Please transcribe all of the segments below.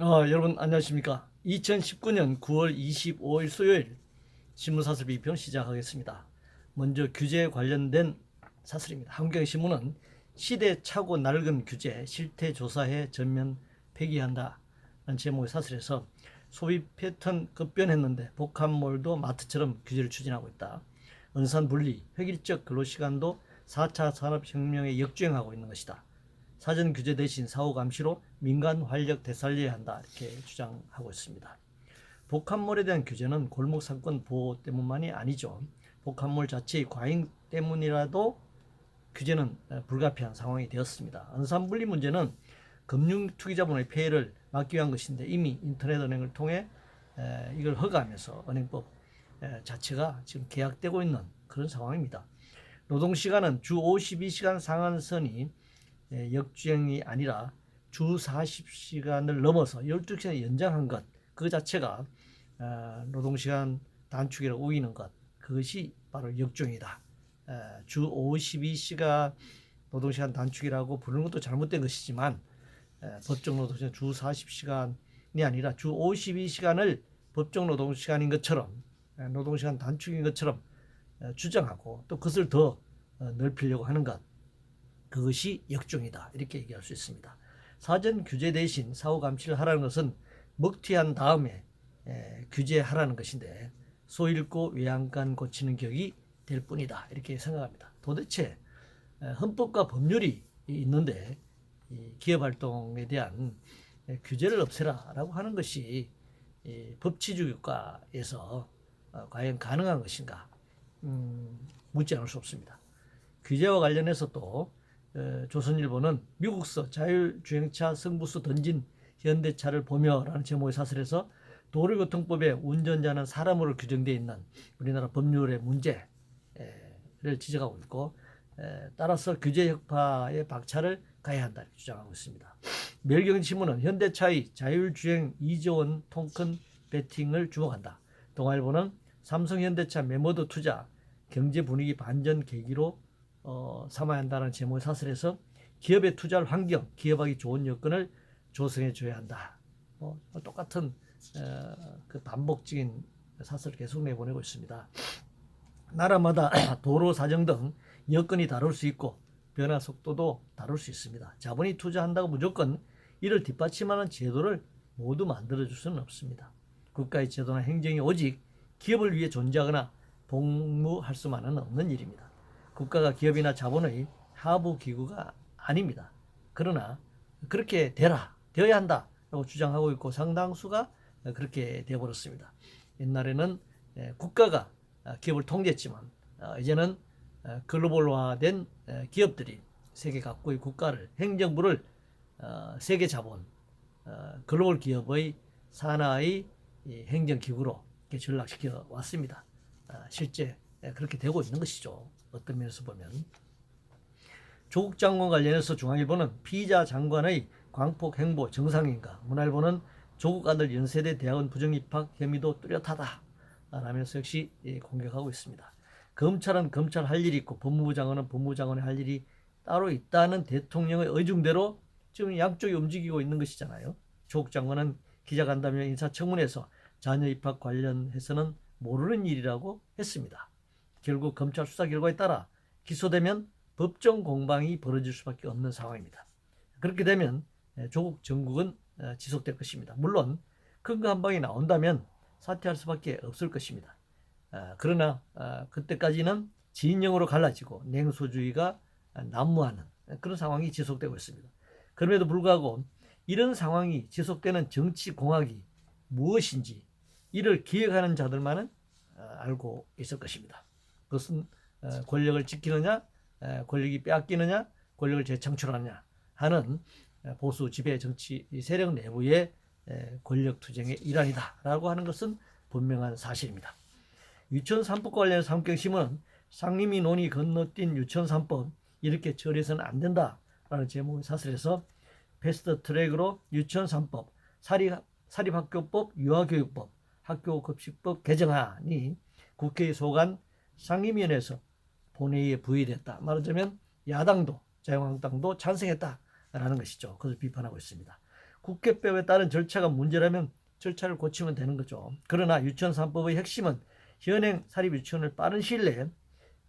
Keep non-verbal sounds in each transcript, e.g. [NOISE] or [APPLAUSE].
어, 여러분 안녕하십니까? 2019년 9월 25일 수요일 신문사슬 비평 시작하겠습니다. 먼저 규제 관련된 사슬입니다. 한국경신문은 시대착오 낡은 규제 실태 조사해 전면 폐기한다. 라는 제목의 사슬에서 소비 패턴 급변했는데 복합몰도 마트처럼 규제를 추진하고 있다. 은산 분리, 획일적 근로시간도 4차 산업혁명에 역주행하고 있는 것이다. 사전 규제 대신 사후 감시로 민간 활력 되살려야 한다 이렇게 주장하고 있습니다. 복합몰에 대한 규제는 골목 상권 보호 때문만이 아니죠. 복합몰 자체의 과잉 때문이라도 규제는 어, 불가피한 상황이 되었습니다. 은산 분리 문제는 금융 투기자본의 폐해를 막기 위한 것인데 이미 인터넷 은행을 통해 에, 이걸 허가하면서 은행법 에, 자체가 지금 계약되고 있는 그런 상황입니다. 노동 시간은 주 52시간 상한선이 예, 역주행이 아니라 주 40시간을 넘어서 12시간 연장한 것, 그 자체가 어, 노동시간 단축이라고 우기는 것, 그것이 바로 역주행이다. 에, 주 52시간 노동시간 단축이라고 부르는 것도 잘못된 것이지만 에, 법정 노동시간 주 40시간이 아니라 주 52시간을 법정 노동시간인 것처럼 에, 노동시간 단축인 것처럼 에, 주장하고 또 그것을 더 어, 넓히려고 하는 것 그것이 역종이다 이렇게 얘기할 수 있습니다. 사전 규제 대신 사후 감시를 하라는 것은 먹튀한 다음에 에, 규제하라는 것인데 소 잃고 외양간 고치는 격이 될 뿐이다 이렇게 생각합니다. 도대체 에, 헌법과 법률이 있는데 이 기업 활동에 대한 에, 규제를 없애라라고 하는 것이 이 법치주의 국가에서 어, 과연 가능한 것인가 음, 묻지 않을 수 없습니다. 규제와 관련해서 또 어, 조선일보는 미국서 자율주행차 승부수 던진 현대차를 보며라는 제목의 사설에서 도로교통법에 운전자는 사람으로 규정되어 있는 우리나라 법률의 문제를 지적하고 있고 에, 따라서 규제 혁파에 박차를 가해야 한다 주장하고 있습니다. 멸경신문은 현대차의 자율주행 2조 원 통큰 배팅을 주목한다. 동아일보는 삼성 현대차 메모드 투자 경제 분위기 반전 계기로 어, 삼아야 한다는 제목의 사설에서 기업의 투자할 환경, 기업하기 좋은 여건을 조성해 줘야 한다. 뭐, 똑같은 어, 그 반복적인 사설을 계속 내보내고 있습니다. 나라마다 [CLEARS THROAT] 도로 사정 등 여건이 다를 수 있고 변화 속도도 다를 수 있습니다. 자본이 투자한다고 무조건 이를 뒷받침하는 제도를 모두 만들어 줄 수는 없습니다. 국가의 제도나 행정이 오직 기업을 위해 존재하거나 복무할 수만은 없는 일입니다. 국가가 기업이나 자본의 하부 기구가 아닙니다. 그러나 그렇게 되라, 되어야 한다라고 주장하고 있고 상당수가 그렇게 되어버렸습니다. 옛날에는 예, 국가가 기업을 통제했지만 어, 이제는 어, 글로벌화된 기업들이 세계 각국의 국가를 행정부를 어, 세계 자본 글로벌 기업의 산하의 행정기구로 전락시켜 왔습니다. 아, 실제 그렇게 되고 있는 것이죠. 어떤 면에서 보면 조국 장관 관련해서 중앙일보는 피의자 장관의 광폭 행보 정상인가 문화일보는 조국 아들 연세대 대학원 부정 입학 혐의도 뚜렷하다 라면서 역시 예, 공격하고 있습니다. 검찰은 검찰 할 일이 있고 법무부 장관은 법무부 장관이 할 일이 따로 있다는 대통령의 의중대로 지금 양쪽이 움직이고 있는 것이잖아요. 조국 장관은 기자간담회 인사청문회에서 자녀 입학 관련해서는 모르는 일이라고 했습니다. 결국 검찰 수사 결과에 따라 기소되면 법정 공방이 벌어질 수밖에 없는 상황입니다. 그렇게 되면 조국 정국은 어, 지속될 것입니다. 물론 근거 한 방이 나온다면 사퇴할 수밖에 없을 것입니다. 어, 그러나 어, 그때까지는 진영으로 갈라지고 냉소주의가 난무하는 그런 상황이 지속되고 있습니다. 그럼에도 불구하고 이런 상황이 지속되는 정치 공학이 무엇인지 이를 기획하는 자들만은 알고 있을 것입니다. 그것은 권력을 지키느냐, 권력이 빼앗기느냐, 권력을 재창출하느냐 하는 보수 지배 정치 세력 내부의 권력 투쟁의 일환이다라고 하는 것은 분명한 사실입니다. 유치원 3법 관련해서 한국경신문은 상임위 논의 건너뛴 유치원 3법 이렇게 처리해서는 안 된다라는 제목의 사설에서 패스트 트랙으로 유치원 3법, 사립, 사립학교법, 유아교육법, 학교급식법 개정안이 국회에 소관 상임위원회에서 본회의에 부의됐다. 말하자면 야당도 자유한국당도 찬성했다라는 것이죠. 그것을 비판하고 있습니다. 국회법에 따른 절차가 문제라면 절차를 고치면 되는 거죠. 그러나 유치원 3법의 핵심은 현행 사립 유치원을 빠른 시일 내에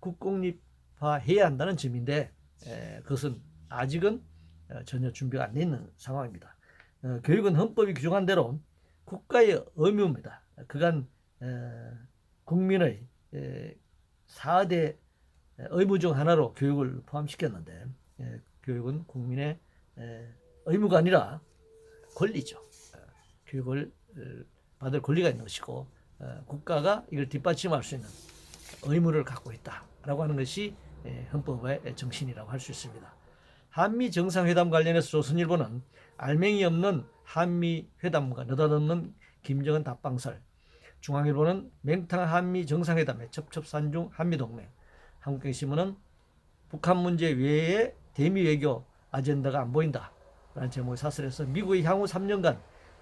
국공립화해야 한다는 점인데 에, 그것은 아직은 어, 전혀 준비가 안 돼 있는 상황입니다. 어, 교육은 헌법이 규정한 대로 국가의 의무입니다. 그간 에, 국민의 에, 4대 의무 중 하나로 교육을 포함시켰는데 에, 교육은 국민의 에, 의무가 아니라 권리죠. 어, 교육을 어, 받을 권리가 있는 것이고 어, 국가가 이걸 뒷받침할 수 있는 의무를 갖고 있다라고 하는 것이 에, 헌법의 정신이라고 할 수 있습니다. 한미 정상회담 관련해서 조선일보는 알맹이 없는 한미 회담과 느닷없는 김정은 답방설, 중앙일보는 맹탕 한미 정상회담에 첩첩산중 한미동맹, 한국경신문은 북한 문제 외에 대미 외교 아젠다가 안 보인다. 라는 제목의 사설에서 미국의 향후 3년간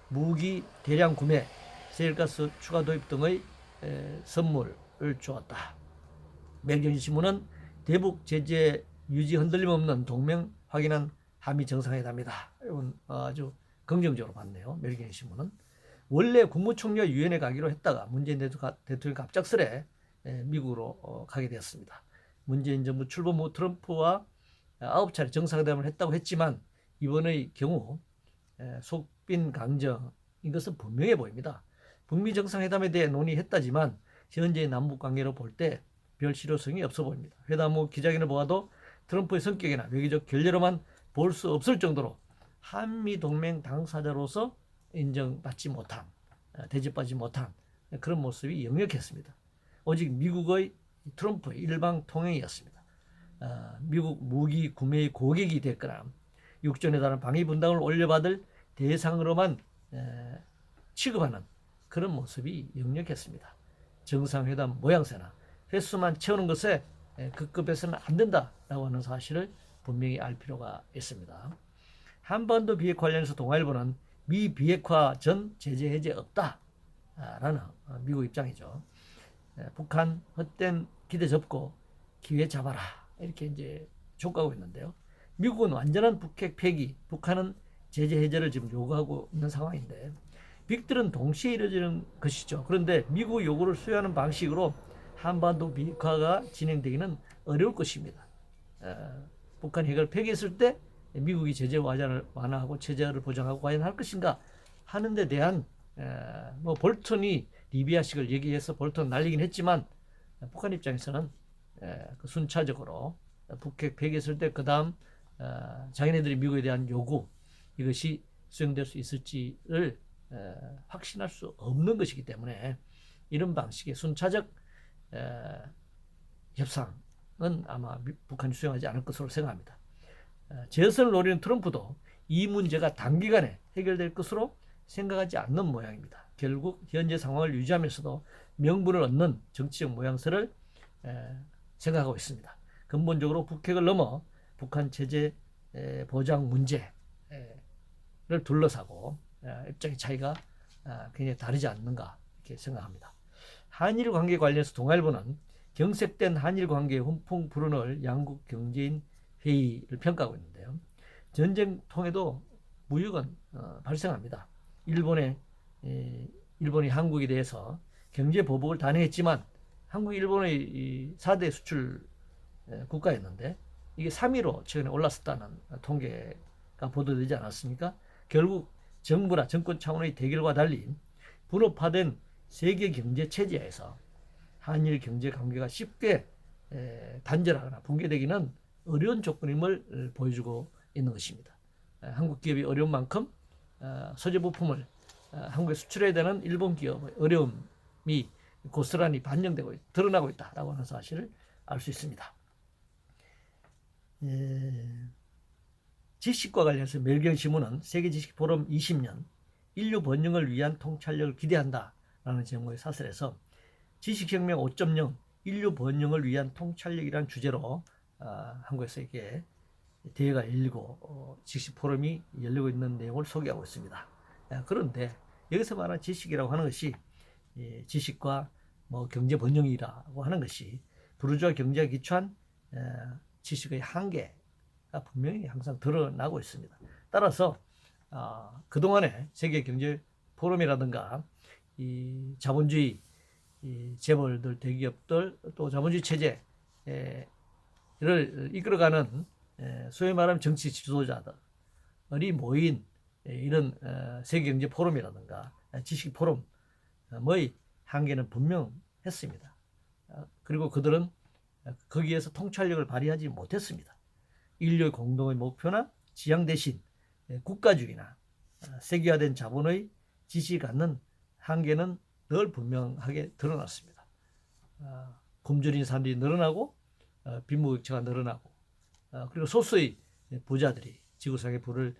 무기 대량 구매, 세일가스 추가 도입 등의 에, 선물을 주었다. 매경신문은 대북 제재 유지 흔들림 없는 동맹 확인한 한미 정상회담이다. 이건 아주 긍정적으로 봤네요. 멜기엔 신문은 원래 국무총리와 유엔에 가기로 했다가 문재인 대통령이 갑작스레 에, 미국으로 어, 가게 되었습니다. 문재인 정부 출범 후 트럼프와 아홉 차례 정상회담을 했다고 했지만 이번의 경우 에, 속빈 강정인 것은 분명해 보입니다. 북미 정상회담에 대해 논의했다지만 현재의 남북 관계로 볼 때 별 실효성이 없어 보입니다. 회담 후 기자회견을 보아도 트럼프의 성격이나 외교적 결례로만 볼 수 없을 정도로 한미 동맹 당사자로서 인정받지 못한 어, 대접받지 못한 그런 모습이 역력했습니다. 오직 미국의 트럼프의 일방 통행이었습니다. 어, 미국 무기 구매의 고객이 됐거나 육전에 따른 방위 분담을 올려받을 대상으로만 에, 취급하는 그런 모습이 역력했습니다. 정상회담 모양새나 횟수만 채우는 것에 에, 급급해서는 안 된다라고 하는 사실을 분명히 알 필요가 있습니다. 한반도 비핵 관련해서 동아일보는 미 비핵화 전 제재 해제 없다라는 어, 미국 입장이죠. 에, 북한 헛된 기대 접고 기회 잡아라 이렇게 이제 촉구하고 있는데요. 미국은 완전한 북핵 폐기, 북한은 제재 해제를 지금 요구하고 있는 상황인데 빅들은 동시에 이루어지는 것이죠. 그런데 미국 요구를 수용하는 방식으로 한반도 비핵화가 진행되기는 어려울 것입니다. 어, 북한 핵을 폐기했을 때 미국이 제재 완화하고 체제를 보장하고 과연 할 것인가 하는 데 대한 에, 뭐 볼턴이 리비아식을 얘기해서 볼턴 날리긴 했지만 북한 입장에서는 에, 그 순차적으로 북핵 폐기했을 때 그 다음 어, 자기네들이 미국에 대한 요구 이것이 수행될 수 있을지를 에, 확신할 수 없는 것이기 때문에 이런 방식의 순차적 에, 협상은 아마 미- 북한이 수용하지 않을 것으로 생각합니다. 에, 재선을 노리는 트럼프도 이 문제가 단기간에 해결될 것으로 생각하지 않는 모양입니다. 결국 현재 상황을 유지하면서도 명분을 얻는 정치적 모양새를 에, 생각하고 있습니다. 근본적으로 북핵을 넘어 북한 에, 보장 문제를 둘러싸고 에, 입장의 차이가 아, 굉장히 다르지 않는가 이렇게 생각합니다. 한일 관계 관련해서 동아일보는 경색된 한일 관계에 훈풍 불어넣을 양국 경제인 회의를 평가하고 있는데요. 전쟁 통해도 무역은 어, 발생합니다. 일본의 에, 일본이 한국에 대해서 경제 보복을 단행했지만 한국 일본의 이 4대 수출 에, 국가였는데 이게 3위로 최근에 올랐었다는 통계가 보도되지 않았습니까? 결국 정부나 정권 차원의 대결과 달리 분업화된 세계 경제 체제에서 한일 경제 관계가 쉽게 에, 단절하거나 붕괴되기는 어려운 조건임을 어, 보여주고 있는 것입니다. 에, 한국 기업이 어려운 만큼 어, 소재 부품을 어, 한국에 수출해야 되는 일본 기업의 어려움이 고스란히 반영되고 있- 드러나고 있다라고 하는 사실을 알 수 있습니다. 예, 지식과 관련해서 멜경 신문은 세계 지식 포럼 20년 인류 번영을 위한 통찰력을 기대한다라는 제목의 사설에서 지식혁명 5.0 인류 번영을 위한 통찰력이라는 주제로 아, 한국에서 이게 대회가 열리고 어, 지식 포럼이 열리고 있는 내용을 소개하고 있습니다. 아, 그런데 여기서 말하는 지식이라고 하는 것이 예, 지식과 뭐 경제 번영이라고 하는 것이 부르주아 경제에 기초한 에, 지식의 한계가 분명히 항상 드러나고 있습니다. 따라서 아, 그동안에 세계 경제 포럼이라든가 이 자본주의 이 재벌들 대기업들 또 자본주의 체제 를 이끌어가는 에, 소위 말하는 정치 지도자들이 모인 에, 이런 어, 세계 경제 포럼이라든가 지식 포럼의 한계는 분명했습니다. 어, 그리고 그들은 거기에서 통찰력을 발휘하지 못했습니다. 인류 공동의 목표나 지향 대신 예, 국가주의나 어, 세계화된 자본의 지시 갖는 한계는 늘 분명하게 드러났습니다. 어, 굶주린 사람들이 늘어나고 어, 빈부격차가 늘어나고 어, 그리고 소수의 부자들이 지구상의 부를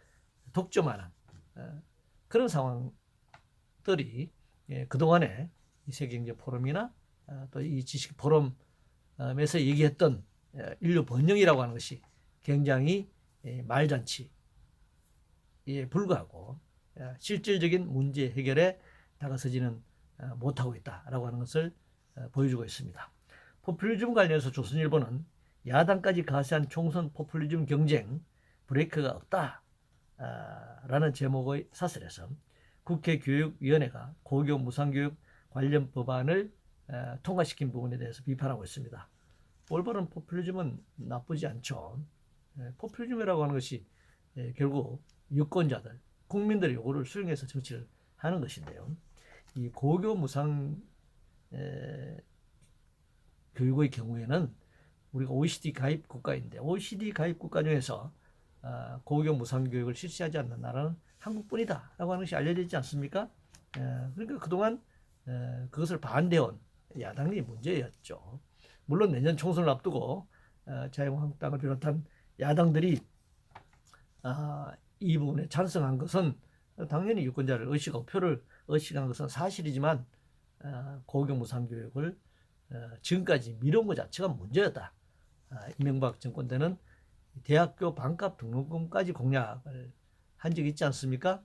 독점하는 어, 그런 상황들이 예, 그동안에 이 세계경제 포럼이나 어, 또이 지식 포럼에서 얘기했던 어, 인류 번영이라고 하는 것이 굉장히 예, 말잔치에 불과하고 어, 실질적인 문제 해결에 다가서지는 어, 못하고 있다라고 하는 것을 어, 보여주고 있습니다. 포퓰리즘 관련해서 조선일보는 야당까지 가세한 총선 포퓰리즘 경쟁 브레이크가 없다 라는 제목의 사설에서 국회 교육위원회가 고교 무상교육 관련 법안을 어, 통과시킨 부분에 대해서 비판하고 있습니다. 올바른 포퓰리즘은 나쁘지 않죠. 예, 포퓰리즘이라고 하는 것이 예, 결국 유권자들, 국민들의 요구를 수용해서 정치를 하는 것인데요. 이 고교 무상 에, 교육의 경우에는 우리가 OECD 가입 국가인데 OECD 가입 국가 중에서 아, 고교 무상 교육을 실시하지 않는 나라는 한국뿐이다라고 하는 것이 알려져 있지 않습니까? 에, 그러니까 그동안 에, 그것을 반대한 야당이 문제였죠. 물론 내년 총선을 앞두고 어, 자유한국당을 비롯한 야당들이 아, 이 부분에 찬성한 것은 당연히 유권자를 의식하고 표를 의식한 것은 사실이지만 어, 고교 무상 교육을 어, 지금까지 미룬 것 자체가 문제였다. 아, 이명박 정권 때는 대학교 반값 등록금까지 공약을 한 적이 있지 않습니까?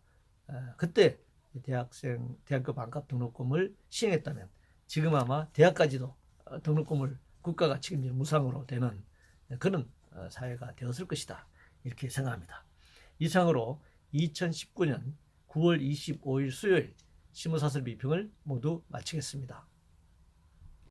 아, 그때 대학생 대학교 반값 등록금을 시행했다면 지금 아마 대학까지도 어, 등록금을 국가가 책임질 무상으로 되는 그런 어, 사회가 되었을 것이다. 이렇게 생각합니다. 이상으로 2019년 9월 25일 수요일 심우사설 비평을 모두 마치겠습니다.